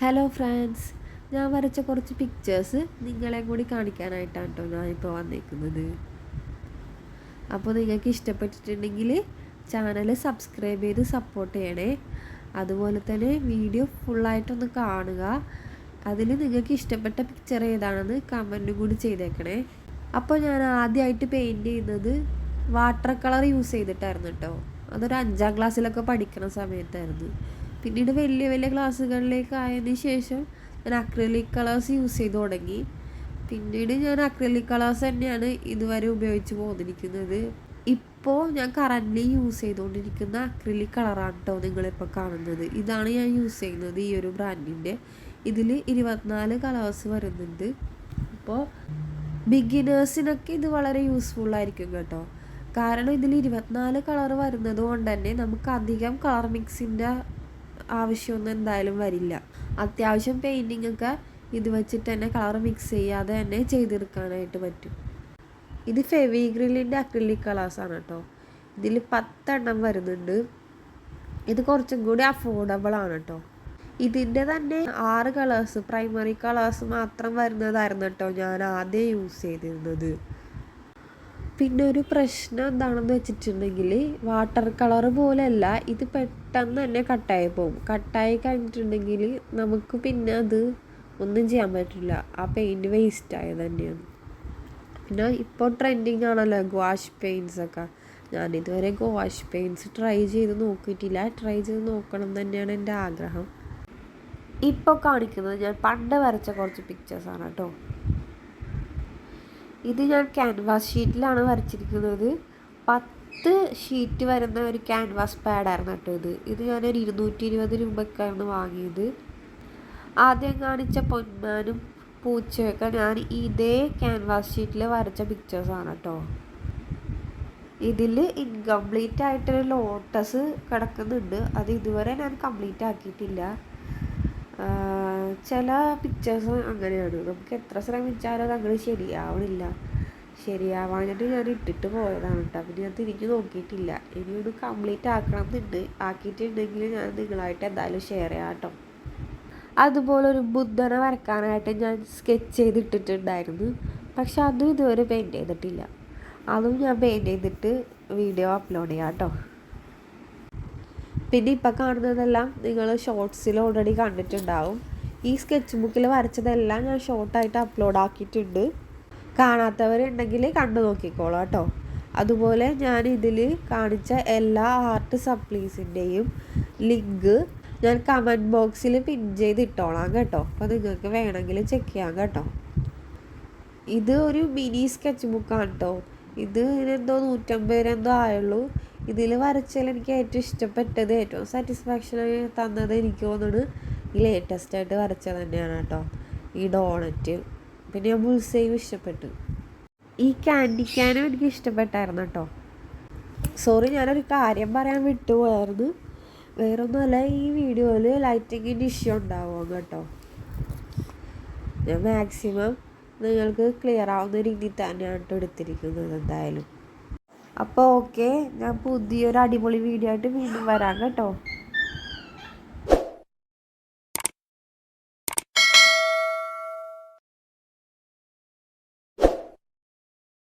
Hello friends ഞാൻ വരച്ച കുറച്ച് പിക്ചേഴ്സ് നിങ്ങളെ കൂടി കാണിക്കാനായിട്ടാണ് കേട്ടോ ഞാനിപ്പോൾ വന്നിരിക്കുന്നത് അപ്പോൾ നിങ്ങൾക്ക് ഇഷ്ടപ്പെട്ടിട്ടുണ്ടെങ്കിൽ ചാനൽ സബ്സ്ക്രൈബ് ചെയ്ത് സപ്പോർട്ട് ചെയ്യണേ. അതുപോലെ തന്നെ വീഡിയോ ഫുള്ളായിട്ടൊന്ന് കാണുക. അതിൽ നിങ്ങൾക്ക് ഇഷ്ടപ്പെട്ട പിക്ചർ ഏതാണെന്ന് കമന്റും കൂടി ചെയ്തേക്കണേ. അപ്പോൾ ഞാൻ ആദ്യമായിട്ട് പെയിന്റ് ചെയ്യുന്നത് വാട്ടർ കളർ യൂസ് ചെയ്തിട്ടായിരുന്നു കേട്ടോ അതൊരു അഞ്ചാം ക്ലാസ്സിലൊക്കെ പഠിക്കുന്ന സമയത്തായിരുന്നു. പിന്നീട് വലിയ വലിയ ക്ലാസ്സുകളിലേക്ക് ആയതിനു ശേഷം ഞാൻ അക്രലിക് കളേഴ്സ് യൂസ് ചെയ്ത് തുടങ്ങി. പിന്നീട് ഞാൻ അക്രലിക് കളേഴ്സ് തന്നെയാണ് ഇതുവരെ ഉപയോഗിച്ച് പോന്നിരിക്കുന്നത്. ഇപ്പോൾ ഞാൻ കറന്റ്ലി യൂസ് ചെയ്തുകൊണ്ടിരിക്കുന്ന അക്രിലിക് കളറാണ് കേട്ടോ നിങ്ങളിപ്പോൾ കാണുന്നത്. ഇതാണ് ഞാൻ യൂസ് ചെയ്യുന്നത് ഈ ഒരു ബ്രാൻഡിന്റെ ഇതിൽ ഇരുപത്തിനാല് കളേഴ്സ് വരുന്നുണ്ട്. അപ്പോൾ ബിഗിനേഴ്സിനൊക്കെ ഇത് വളരെ യൂസ്ഫുൾ ആയിരിക്കും കേട്ടോ. കാരണം ഇതിൽ ഇരുപത്തിനാല് കളർ വരുന്നത് കൊണ്ട് തന്നെ നമുക്ക് അധികം കളർ മിക്സിന്റെ ആവശ്യമൊന്നും എന്തായാലും വരില്ല. അത്യാവശ്യം പെയിന്റിങ് ഒക്കെ ഇത് വെച്ചിട്ട് തന്നെ കളർ മിക്സ് ചെയ്യാതെ തന്നെ ചെയ്തെടുക്കാനായിട്ട് പറ്റും. ഇത് ഫെവിഗ്രിലിന്റെ അക്രിലിക് കളേഴ്സാണ് കേട്ടോ. ഇതിൽ പത്തെണ്ണം വരുന്നുണ്ട്. ഇത് കുറച്ചും കൂടി അഫോർഡബിൾ ആണ് കേട്ടോ. ഇതിന്റെ തന്നെ ആറ് കളേഴ്സ് പ്രൈമറി കളേഴ്സ് മാത്രം വരുന്നതായിരുന്നു കേട്ടോ ഞാൻ ആദ്യം യൂസ് ചെയ്തിരുന്നത്. പിന്നെ ഒരു പ്രശ്നം എന്താണെന്ന് വെച്ചിട്ടുണ്ടെങ്കിൽ വാട്ടർ കളർ പോലെയല്ല ഇത് പെട്ടെന്ന് തന്നെ കട്ടായി പോകും. കട്ടായി കഴിഞ്ഞിട്ടുണ്ടെങ്കിൽ നമുക്ക് പിന്നെ അത് ഒന്നും ചെയ്യാൻ പറ്റില്ല. ആ പെയിന്റ് വേസ്റ്റ് ആയത് തന്നെയാണ്. പിന്നെ ഇപ്പോൾ ട്രെൻഡിങ് ആണല്ലോ ഗുവാഷ് പെയിൻസൊക്കെ ഞാനിതുവരെ ഗുവാഷ് പെയിൻസ് ട്രൈ ചെയ്ത് നോക്കിയിട്ടില്ല. ട്രൈ ചെയ്ത് നോക്കണം തന്നെയാണ് എന്റെ ആഗ്രഹം. ഇപ്പോൾ കാണിക്കുന്നത് ഞാൻ പണ്ട് വരച്ച കുറച്ച് പിക്ചേഴ്സാണ് കേട്ടോ. ഇത് ഞാൻ ക്യാൻവാസ് ഷീറ്റിലാണ് വരച്ചിരിക്കുന്നത്. പത്ത് ഷീറ്റ് വരുന്ന ഒരു ക്യാൻവാസ് പാഡായിരുന്നു കേട്ടോ ഇത്. ഇത് ഞാനൊരു ഇരുന്നൂറ്റി ഇരുപത് രൂപയ്ക്കാണ് വാങ്ങിയത്. ആദ്യം കാണിച്ച പൊന്മാനും പൂച്ചയൊക്കെ ഞാൻ ഇതേ ക്യാൻവാസ് ഷീറ്റിൽ വരച്ച പിക്ചേഴ്സാണ് കേട്ടോ. ഇതിൽ ഇൻകംപ്ലീറ്റ് ആയിട്ടൊരു ലോട്ടസ് കിടക്കുന്നുണ്ട്. അത് ഇതുവരെ ഞാൻ കംപ്ലീറ്റ് ആക്കിയിട്ടില്ല. ചില പിക്ചേഴ്സ് അങ്ങനെയാണ്. നമുക്ക് എത്ര ശ്രമിച്ചാലും അത് അങ്ങനെ ശരിയാവണില്ല. ശരിയാവാഞ്ഞിട്ട് ഞാൻ ഇട്ടിട്ട് പോയതാണ് കേട്ടോ പിന്നെ ഞാൻ തിരിഞ്ഞു നോക്കിയിട്ടില്ല. ഇനി ഒന്ന് കംപ്ലീറ്റ് ആക്കണം എന്നുണ്ട് ആക്കിയിട്ടുണ്ടെങ്കിൽ ഞാൻ നിങ്ങളായിട്ട് എന്തായാലും ഷെയർ ചെയ്യാം കേട്ടോ അതുപോലെ ഒരു ബുദ്ധനെ വരക്കാനായിട്ട് ഞാൻ സ്കെച്ച് ചെയ്തിട്ടിട്ടുണ്ടായിരുന്നു. പക്ഷെ അതും ഇതുവരെ പെയിന്റ് ചെയ്തിട്ടില്ല. അതും ഞാൻ പെയിന്റ് ചെയ്തിട്ട് വീഡിയോ അപ്ലോഡ് ചെയ്യാം കേട്ടോ പിന്നെ ഇപ്പം കാണുന്നതെല്ലാം നിങ്ങൾ ഷോർട്സിൽ ഓൾറെഡി കണ്ടിട്ടുണ്ടാവും. ഈ സ്കെച്ച് ബുക്കിൽ വരച്ചതെല്ലാം ഞാൻ ഷോർട്ടായിട്ട് അപ്ലോഡ് ആക്കിയിട്ടുണ്ട്. കാണാത്തവരുണ്ടെങ്കിൽ കണ്ടു നോക്കിക്കോളാം കേട്ടോ. അതുപോലെ ഞാൻ ഇതിൽ കാണിച്ച എല്ലാ ആർട്ട് സപ്ലീസിന്റെയും ലിങ്ക് ഞാൻ കമന്റ് ബോക്സിൽ പിൻ ചെയ്ത് ഇട്ടോളാം കേട്ടോ. അപ്പോൾ നിങ്ങൾക്ക് വേണമെങ്കിൽ ചെക്ക് ചെയ്യാം കേട്ടോ. ഇത് ഒരു മിനി സ്കെച്ച് ബുക്കാണ് കേട്ടോ ഇത് ഇതിനെന്തോ നൂറ്റമ്പത് എന്തോ ആയുള്ളൂ. ഇതിൽ വരച്ചാൽ എനിക്ക് ഏറ്റവും ഇഷ്ടപ്പെട്ടത് ഏറ്റവും സാറ്റിസ്ഫാക്ഷൻ തന്നത് എനിക്ക് തോന്നുന്നത് ഈ ലേറ്റസ്റ്റ് ആയിട്ട് വരച്ചത് തന്നെയാണ് കേട്ടോ. ഈ ഡോണറ്റ് പിന്നെ ഞാൻ ബുൾസൈവ് ഇഷ്ടപ്പെട്ടു. ഈ ക്യാൻഡി ക്യാനും എനിക്ക് ഇഷ്ടപ്പെട്ടായിരുന്നു കേട്ടോ. സോറി ഞാനൊരു കാര്യം പറയാൻ വിട്ടുപോയായിരുന്നു. വേറൊന്നുമല്ല ഈ വീഡിയോയിൽ ലൈറ്റിങ്ങിന്റെ ഇഷ്യൂ ഉണ്ടാവുമോ കേട്ടോ. ഞാൻ മാക്സിമം നിങ്ങൾക്ക് ക്ലിയർ ആവുന്ന രീതിയിൽ തന്നെയാണ് കേട്ടോ എടുത്തിരിക്കുന്നത് എന്തായാലും. അപ്പോൾ ഓക്കെ ഞാൻ പുതിയൊരു അടിപൊളി വീഡിയോ ആയിട്ട് വീണ്ടും വരാം കേട്ടോ.